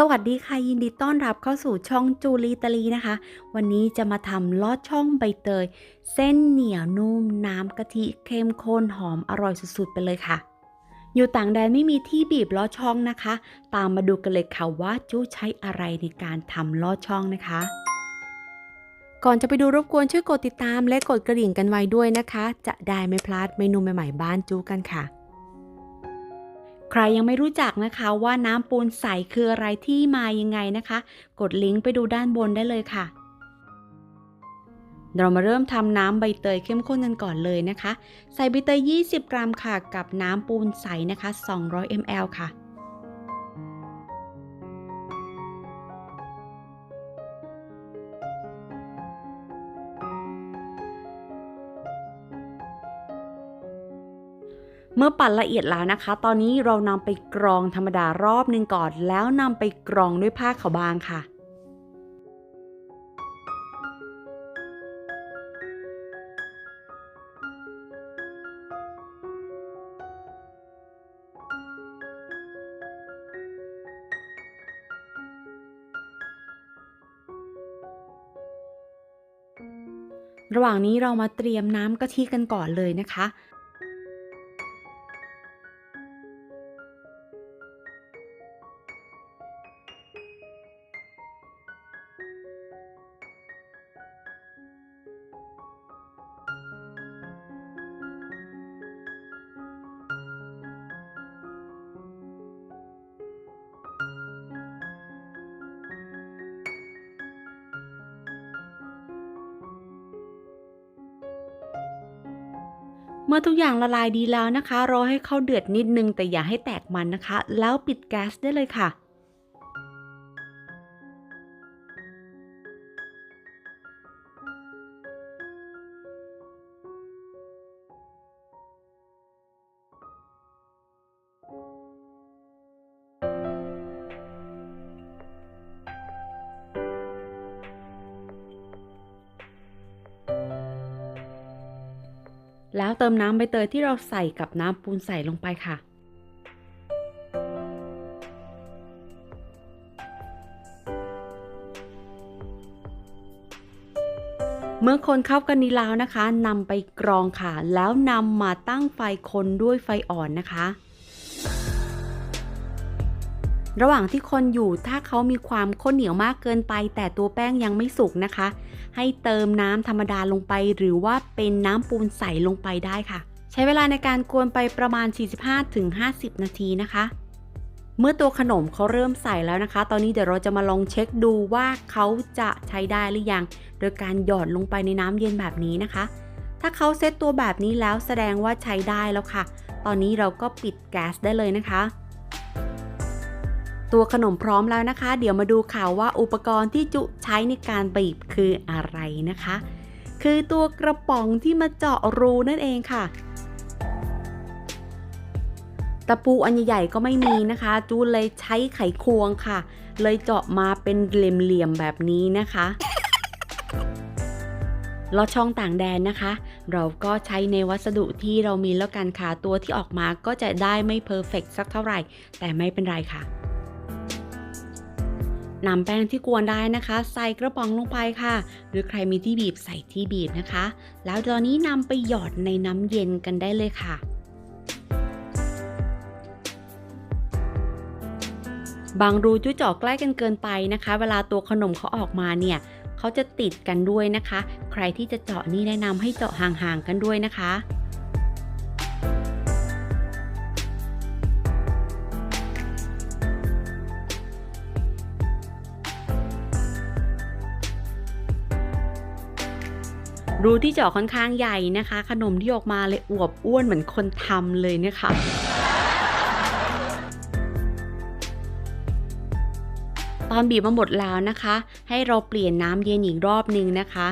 สวัสดีค่ะยินดีต้อนรับเข้าสู่ช่องจูลีตาลีนะคะ วันนี้จะมาทำลอดช่องใบเตย เส้นเหนียวนุ่มน้ำกะทิเข้มข้นหอมอร่อยสุดๆ ไปเลยค่ะ อยู่ต่างแดนไม่มีที่บีบลอดช่องนะคะ ตามมาดูกันเลยค่ะว่าจู้ใช้อะไรในการทำลอดช่องนะคะ ก่อนจะไปดูรบกวนช่วยกดติดตามและกดกระดิ่งกันไว้ด้วยนะคะ จะได้ไม่พลาดเมนูใหม่ๆบ้านจู้กันค่ะ ใครยังไม่รู้จักนะคะว่าน้ำปูนใสคืออะไรที่มายังไงนะคะ กดลิงก์ไปดูด้านบนได้เลยค่ะ เรามาเริ่มทำน้ำใบเตยเข้มข้นกันก่อนเลยนะคะ ใส่ใบเตย 20 กรัมค่ะ กับน้ำปูนใสนะคะ 200 ml ค่ะ เมื่อปั่นละเอียดแล้วนะคะ ตอนนี้เรานำไปกรองธรรมดารอบหนึ่งก่อน แล้วนำไปกรองด้วยผ้าขาวบางค่ะระหว่างนี้เรามาเตรียมน้ำกะทิกันก่อนเลยนะคะ เมื่อทุกอย่างละลายดีแล้วนะคะ รอให้เข้าเดือดนิดนึงแต่อย่าให้แตกมันนะคะ แล้วปิดแก๊สได้เลยค่ะ แล้วเติมน้ำใบเตยที่เราใส่กับน้ำปูนใส่ลงไปค่ะ เมื่อคนเข้ากันนี้แล้วนะคะนำไปกรองค่ะ แล้วนำมาตั้งไฟคนด้วยไฟอ่อนนะคะ ระหว่างที่คนอยู่ถ้าเขามีความข้นเหนียวมากเกินไป แต่ตัวแป้งยังไม่สุกนะคะ ให้เติมน้ำธรรมดาลงไป หรือว่าเป็นน้ำปูนใสลงไปได้ค่ะ ใช้เวลาในการกวนไปประมาณ 45-50 นาทีนะคะ เมื่อตัวขนมเขาเริ่มใส่แล้วนะคะ ตอนนี้เดี๋ยวเราจะมาลองเช็คดูว่าเขาจะใช้ได้หรือยัง โดยการหยอดลงไปในน้ำเย็นแบบนี้นะคะ ถ้าเขาเซตตัวแบบนี้แล้วแสดงว่าใช้ได้แล้วค่ะ ตอนนี้เราก็ปิดแก๊สได้เลยนะคะ ตัวขนมพร้อมแล้วนะคะ เดี๋ยวมาดูข่าวว่าอุปกรณ์ที่จุใช้ในการบีบคืออะไรนะคะ คือตัวกระป๋องที่มาเจาะรูนั่นเองค่ะ ตะปูอันใหญ่ๆก็ไม่มีนะคะ จูเลยใช้ไขควงค่ะ เลยเจาะมาเป็นเหลี่ยมๆแบบนี้นะคะลอดช่องต่างแดนนะคะ เราก็ใช้ในวัสดุที่เรามีแล้วกันค่ะ ตัวที่ออกมาก็จะได้ไม่เพอร์เฟกสักเท่าไหร่ แต่ไม่เป็นไรค่ะ นำแป้งที่กวนได้นะคะ ใส่กระป๋องลงไปค่ะ หรือใครมีที่บีบใส่ที่บีบนะคะ แล้วตอนนี้นำไปหยอดในน้ำเย็นกันได้เลยค่ะบางรูจุเจาะใกล้กันเกินไปนะคะ เวลาตัวขนมเขาออกมาเนี่ยเขาจะติดกันด้วยนะคะ ใครที่จะเจาะนี่แนะนำให้เจาะห่างๆกันด้วยนะคะ รูที่เจาะค่อนข้างใหญ่นะคะ ขนมที่ออกมาเลยอวบอ้วนเหมือนคนทำเลยนะคะตอนบีบมาหมดแล้วนะคะ ให้เราเปลี่ยนน้ำเย็นอีกรอบหนึ่งนะคะ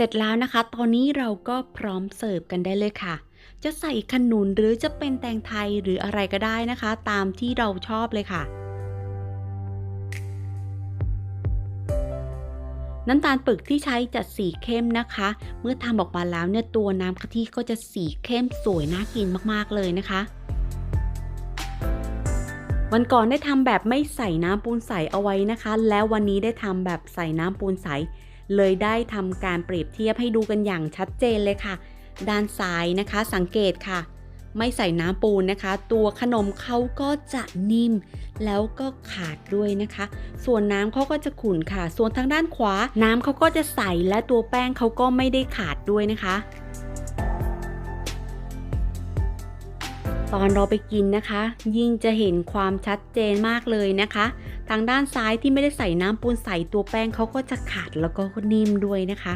เสร็จแล้วนะคะ ตอนนี้เราก็พร้อมเสิร์ฟกันได้เลยค่ะ จะใส่ขนุนหรือจะเป็นแตงไทยหรืออะไรก็ได้นะคะ ตามที่เราชอบเลยค่ะ น้ำตาลปึกที่ใช้จะสีเข้มนะคะ เมื่อทำออกมาแล้วเนี่ยตัวน้ำกะทิก็จะสีเข้มสวยน่ากินมากๆเลยนะคะวันก่อนได้ทำแบบไม่ใส่น้ำปูนใสเอาไว้นะคะ แล้ววันนี้ได้ทำแบบใส่น้ำปูนใส เลยได้ทำการเปรียบเทียบให้ดูกันอย่างชัดเจนเลยค่ะ ด้านซ้ายนะคะสังเกตค่ะ ไม่ใส่น้ำปูนนะคะ ตัวขนมเขาก็จะนิ่ม แล้วก็ขาดด้วยนะคะ ส่วนน้ำเขาก็จะขุ่นค่ะ ส่วนทางด้านขวา น้ำเขาก็จะใสและตัวแป้งเขาก็ไม่ได้ขาดด้วยนะคะ ตอนเราไปกินนะคะ ยิ่งจะเห็นความชัดเจนมากเลยนะคะ ทางด้านซ้ายที่ไม่ได้ใส่น้ำปูนใส่ตัวแป้งเขาก็จะขาดแล้วก็นิ่มด้วยนะคะ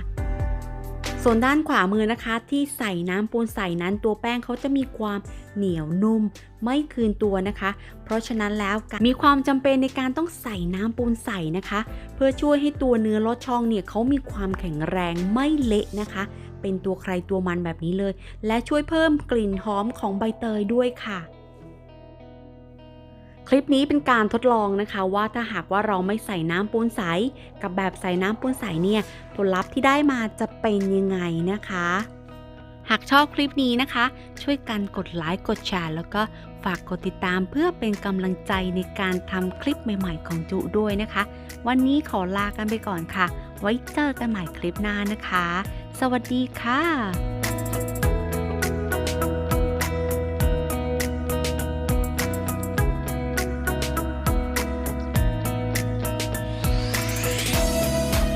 ส่วนด้านขวามือนะคะที่ใส่น้ำปูนใส่นั้นตัวแป้งเขาจะมีความเหนียวนุ่ม ไม่คืนตัวนะคะ เพราะฉะนั้นแล้วมีความจำเป็นในการต้องใส่น้ำปูนใส่นะคะ เพื่อช่วยให้ตัวเนื้อลอดช่องเนี่ยเขามีความแข็งแรงไม่เละนะคะ เป็นตัวใครตัวมันแบบนี้เลย และช่วยเพิ่มกลิ่นหอมของใบเตยด้วยค่ะคลิปนี้เป็นการทดลองนะคะว่าถ้าหากว่าเราไม่ใส่น้ำปูนใส กับแบบใส่น้ำปูนใสเนี่ยผลลัพธ์ที่ได้มาจะเป็นยังไงนะคะ หากชอบคลิปนี้นะคะ ช่วยกันกดไลค์กดแชร์แล้วก็ฝากกดติดตามเพื่อเป็นกำลังใจในการทำคลิปใหม่ๆของจุด้วยนะคะ วันนี้ขอลากันไปก่อนค่ะ ไว้เจอกันใหม่คลิปหน้านะคะ สวัสดีค่ะ